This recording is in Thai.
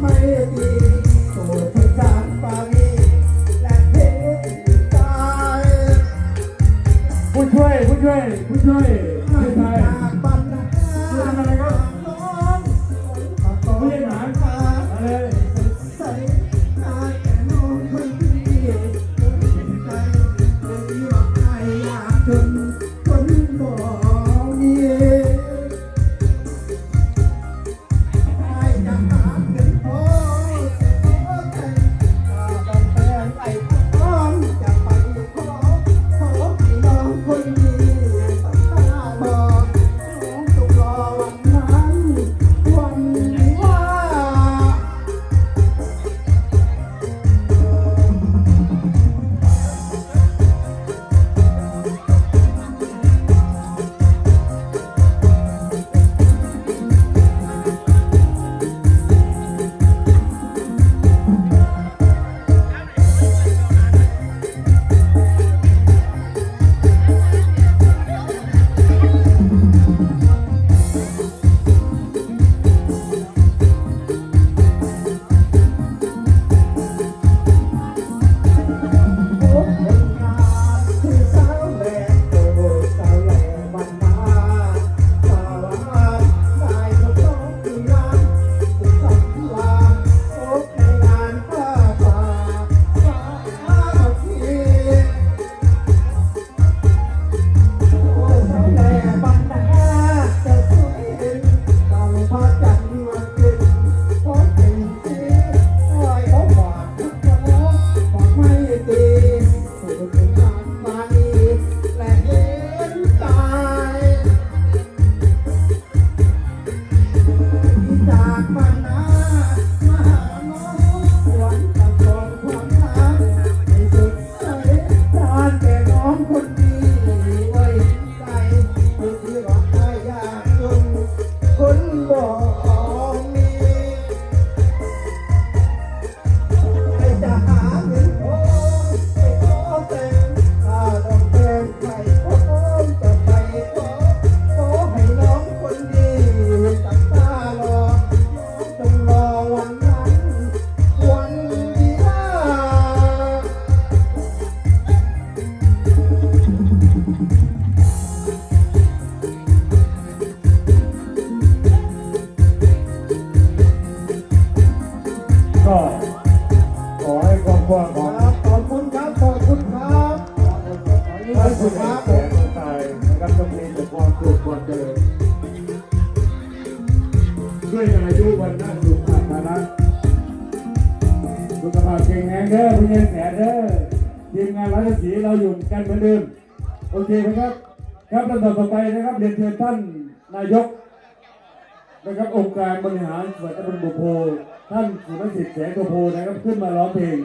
ไม่มีตัวเธอจากไปและเพียงตายผู้ช่วยผู้ช่วยผู้ช่วยผู้ช่วย จากบ้านนา พ่อของครับขอบคุณครับขอบคุณครับขอบคุณครับผมตายนะครับต้องมีแต่ความสุขความเจริญด้วยอายุวันนั้นสุขภาพนะสุขภาพแข็งแรงเด้อพี่เงินแสนเด้อทีมงานรัฐสีเราอยู่กันเหมือนเดิมโอเคไหมครับ ครับลำดับต่อไปนะครับเรียนเชิญท่านนายกนะครับองค์การบริหารส่วนตำบลบุโพท่านสุนทรสิทธิ์แสงโพนะครับขึ้นมาร้องเพลง